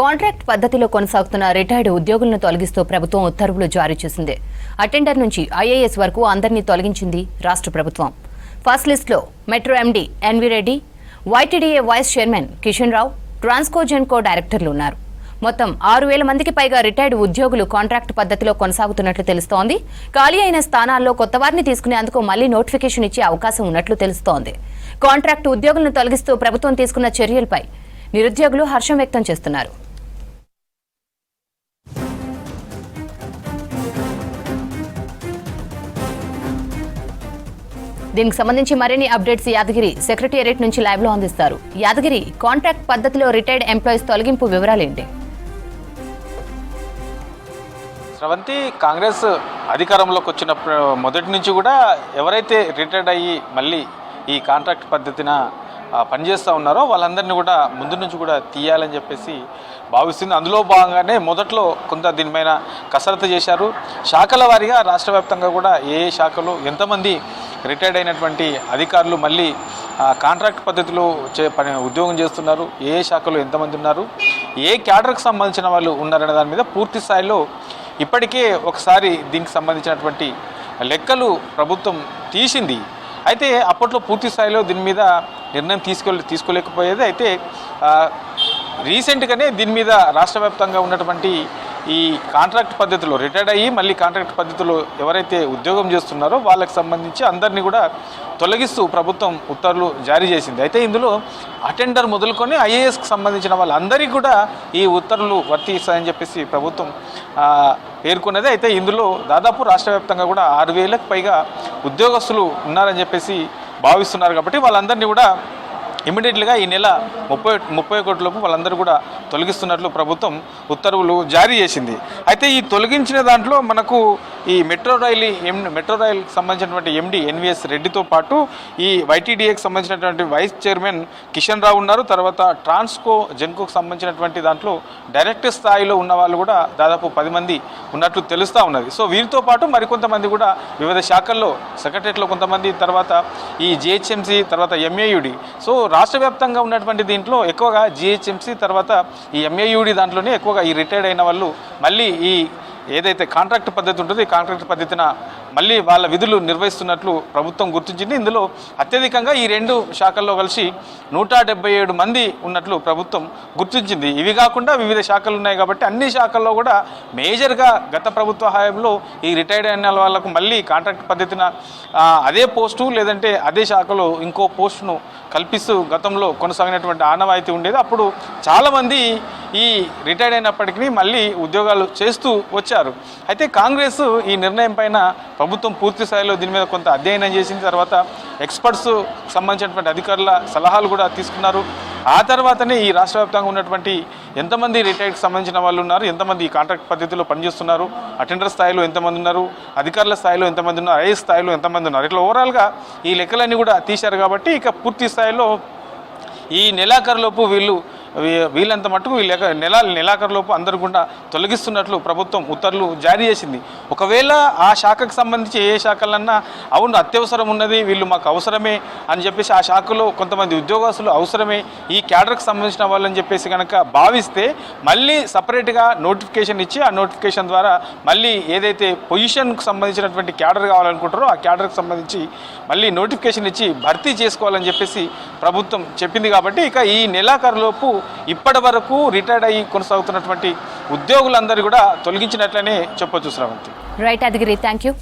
Contract పద్ధతిలో కొనసాగుతున్న retired ఉద్యోగులను తొలగిస్తూ ప్రభుత్వం ఉత్తర్వులు జారీ చేసింది. అటెండర్ నుంచి ఐఏఎస్ వరకు అందరినీ తొలగించింది రాష్ట్ర ప్రభుత్వం. ఫస్ట్ లిస్టులో metro MD NV Reddy YTDA vice chairman Kishan Rao Transco Genco డైరెక్టర్లు ఉన్నారు. మొత్తం ఆరు వేల మందికి పైగా రిటైర్డ్ ఉద్యోగులు కాంట్రాక్ట్ పద్ధతిలో కొనసాగుతున్నట్లు తెలుస్తోంది. ఖాళీ అయిన స్థానాల్లో కొత్త వారిని తీసుకునేందుకు మళ్ళీ నోటిఫికేషన్ ఇచ్చే అవకాశం ఉన్నట్లు తెలుస్తోంది. కాంట్రాక్ట్ ఉద్యోగులను తొలగిస్తూ ప్రభుత్వం తీసుకున్న చర్యలపై నిరుద్యోగులు హర్షం వ్యక్తం చేస్తున్నారు. దీనికి సంబంధించి మరిన్ని అప్డేట్స్ యాదగిరి సెక్రటేరియట్ నుంచి లైవ్లో అందిస్తారు. యాదగిరి కాంట్రాక్ట్ పద్ధతిలో రిటైర్డ్ ఎంప్లాయీస్ తొలగింపు వివరాలేంటి స్రవంతి కాంగ్రెస్ అధికారంలోకి వచ్చినప్పుడు మొదటి నుంచి కూడా ఎవరైతే రిటైర్డ్ అయ్యి మళ్ళీ ఈ కాంట్రాక్ట్ పద్ధతిన పనిచేస్తూ ఉన్నారో వాళ్ళందరినీ కూడా ముందు నుంచి కూడా తీయాలని చెప్పేసి భావిస్తుంది. అందులో భాగంగానే మొదట్లో కొంత దీనిపైన కసరత్తు చేశారు. శాఖల వారీగా రాష్ట్ర వ్యాప్తంగా కూడా ఏ ఏ శాఖలు ఎంతమంది రిటైర్డ్ అయినటువంటి అధికారులు మళ్ళీ కాంట్రాక్ట్ పద్ధతిలో చే పని ఉద్యోగం చేస్తున్నారు. ఏ శాఖలో ఎంతమంది ఉన్నారు? ఏ క్యాడర్కి సంబంధించిన వాళ్ళు ఉన్నారనే దాని మీద పూర్తి స్థాయిలో ఇప్పటికే ఒకసారి దీనికి సంబంధించినటువంటి లెక్కలు ప్రభుత్వం తీసింది. అయితే అప్పట్లో పూర్తి స్థాయిలో దీని మీద నిర్ణయం తీసుకెళ్ళి తీసుకోలేకపోయేది. అయితే రీసెంట్గానే దీని మీద రాష్ట్ర వ్యాప్తంగా ఉన్నటువంటి ఈ కాంట్రాక్ట్ పద్ధతిలో రిటైర్డ్ అయ్యి మళ్ళీ కాంట్రాక్ట్ పద్ధతిలో ఎవరైతే ఉద్యోగం చేస్తున్నారో వాళ్ళకి సంబంధించి అందరినీ కూడా తొలగిస్తూ ప్రభుత్వం ఉత్తర్వులు జారీ చేసింది. అయితే ఇందులో అటెండర్ మొదలుకొని ఐఏఎస్కి సంబంధించిన వాళ్ళందరికీ కూడా ఈ ఉత్తర్వులు వర్తిస్తాయని చెప్పేసి ప్రభుత్వం పేర్కొన్నది. అయితే ఇందులో దాదాపు రాష్ట్ర వ్యాప్తంగా కూడా ఆరు వేలకు పైగా ఉద్యోగస్తులు ఉన్నారని చెప్పేసి భావిస్తున్నారు కాబట్టి వాళ్ళందరినీ కూడా ఇమీడియట్లీగా ఈ నెల ముప్పై ముప్పై కోట్లలోపు వాళ్ళందరూ కూడా తొలగిస్తున్నట్లు ప్రభుత్వం ఉత్తర్వులు జారీ చేసింది. అయితే ఈ తొలగించిన దాంట్లో మనకు ఈ మెట్రో రైలు ఎం మెట్రో రైల్కి సంబంధించినటువంటి ఎండి ఎన్విఎస్ రెడ్డితో పాటు ఈ వైటీడీఏకి సంబంధించినటువంటి వైస్ చైర్మన్ కిషన్ రావు ఉన్నారు. తర్వాత ట్రాన్స్కో జెన్కోకు సంబంధించినటువంటి దాంట్లో డైరెక్టర్ స్థాయిలో ఉన్న వాళ్ళు కూడా దాదాపు పది మంది ఉన్నట్లు తెలుస్తూ ఉన్నది. సో వీరితో పాటు మరికొంతమంది కూడా వివిధ శాఖల్లో సెక్రటరియట్లో కొంతమంది తర్వాత ఈ జిహెచ్ఎంసీ తర్వాత ఎంఏయుడి. సో రాష్ట్ర వ్యాప్తంగా ఉన్నటువంటి దీంట్లో ఎక్కువగా జిహెచ్ఎంసీ తర్వాత ఈ ఎంఏయుడి దాంట్లోనే ఎక్కువగా ఈ రిటైర్డ్ అయిన వాళ్ళు మళ్ళీ ఈ ఏదైతే కాంట్రాక్ట్ పద్ధతి ఉంటుందో ఈ కాంట్రాక్ట్ పద్ధతిన మళ్ళీ వాళ్ళ విధులు నిర్వహిస్తున్నట్లు ప్రభుత్వం గుర్తించింది. ఇందులో అత్యధికంగా ఈ రెండు శాఖల్లో కలిసి నూట ఏడు మంది ఉన్నట్లు ప్రభుత్వం గుర్తించింది. ఇవి కాకుండా వివిధ శాఖలు ఉన్నాయి కాబట్టి అన్ని శాఖల్లో కూడా మేజర్గా గత ప్రభుత్వ హయాంలో ఈ రిటైర్డ్ అయిన వాళ్ళకు మళ్ళీ కాంట్రాక్ట్ పద్ధతిన అదే పోస్టు లేదంటే అదే శాఖలో ఇంకో పోస్టును కల్పిస్తూ గతంలో కొనసాగినటువంటి ఆనవాయితీ ఉండేది. అప్పుడు చాలామంది ఈ రిటైర్డ్ అయినప్పటికీ మళ్ళీ ఉద్యోగాలు చేస్తూ వచ్చారు. అయితే కాంగ్రెస్ ఈ నిర్ణయం పైన ప్రభుత్వం పూర్తి స్థాయిలో దీని మీద కొంత అధ్యయనం చేసిన తర్వాత ఎక్స్పర్ట్స్ సంబంధించినటువంటి అధికారుల సలహాలు కూడా తీసుకున్నారు. ఆ తర్వాతనే ఈ రాష్ట్ర వ్యాప్తంగా ఉన్నటువంటి ఎంతమంది రిటైర్డ్కి సంబంధించిన వాళ్ళు ఉన్నారు ఎంతమంది ఈ కాంట్రాక్ట్ పద్ధతిలో పనిచేస్తున్నారు అటెండర్ స్థాయిలో ఎంతమంది ఉన్నారు అధికారుల స్థాయిలో ఎంతమంది ఉన్నారు ఐఏఎస్ స్థాయిలో ఎంతమంది ఉన్నారు. ఇట్లా ఓవరాల్గా ఈ లెక్కలన్నీ కూడా తీశారు కాబట్టి ఇక పూర్తి స్థాయిలో ఈ నెలాఖరులోపు వీళ్ళు వీళ్ళంత మటుకు వీళ్ళ నెల నెలాఖరులోపు అందరూ కూడా తొలగిస్తున్నట్లు ప్రభుత్వం ఉత్తర్వులు జారీ చేసింది. ఒకవేళ ఆ శాఖకు సంబంధించి ఏ శాఖలన్నా అవును అత్యవసరం ఉన్నది వీళ్ళు మాకు అవసరమే అని చెప్పేసి ఆ శాఖలో కొంతమంది ఉద్యోగస్తులు అవసరమే ఈ క్యాడర్కి సంబంధించిన వాళ్ళని చెప్పేసి కనుక భావిస్తే మళ్ళీ సపరేట్గా నోటిఫికేషన్ ఇచ్చి ఆ నోటిఫికేషన్ ద్వారా మళ్ళీ ఏదైతే పొజిషన్కు సంబంధించినటువంటి క్యాడర్ కావాలనుకుంటారో ఆ క్యాడర్కి సంబంధించి మళ్ళీ నోటిఫికేషన్ ఇచ్చి భర్తీ చేసుకోవాలని చెప్పేసి ప్రభుత్వం చెప్పింది కాబట్టి ఇక ఈ నెలాఖరులోపు ఇప్పటి వరకు రిటైర్డ్ అయ్యి కొనసాగుతున్నటువంటి ఉద్యోగులందరూ కూడా తొలగించినట్లనే చెప్పొచ్చు Sravanthi. Right Adigiri thank you